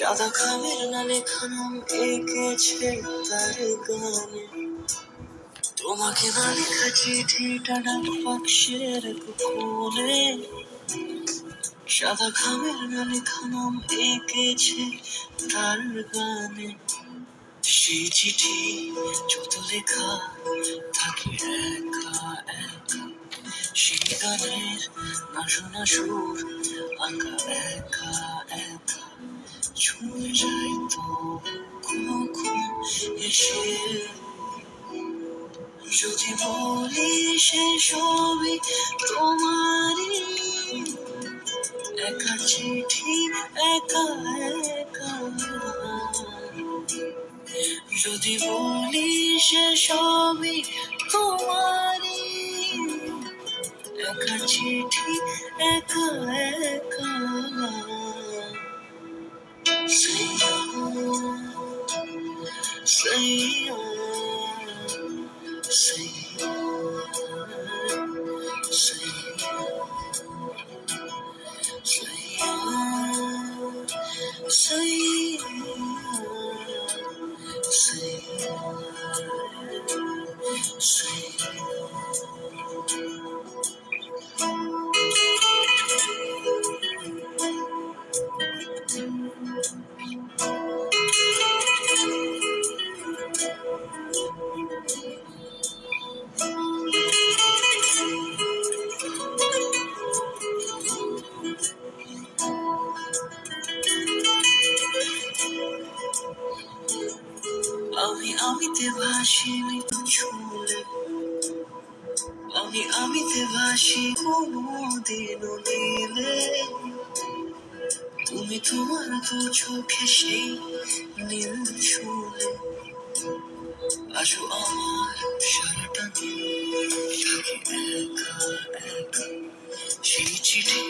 সাদা খামের লালে খানাম এঁকেছে তার গানে। তোমাকে না লেখা চিঠিটা ডাক বাক্সের কোণে সাদা খামের লালে খানাম এঁকেছে তার গানে। সেই চিঠি যত লেখা থাকে একা একা। সেই গানের না শোনা সুর, আঁকা একা একা। ছুঁয়ে যায় তো কখন এসে যদি বলি সে সবই তোমারই একা চিঠি একা একা যদি বলি সে সবই তোমারই একা চিঠি একা একা sa iyo, sa iyo, sa iyo, sa thank you. আমি আমিতে ভাসিনি ছুলে আমি আমিতে ভাসি কোনোদিনও নীলে। তুমি তোমার তো চোখে সেই নীল ছুলে আজও আমার সারাটা থাকে একা একা। সেই চিঠি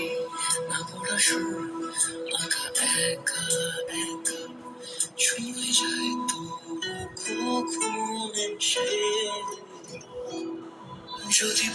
না পড়া সুর, আঁকা একা একা। যদি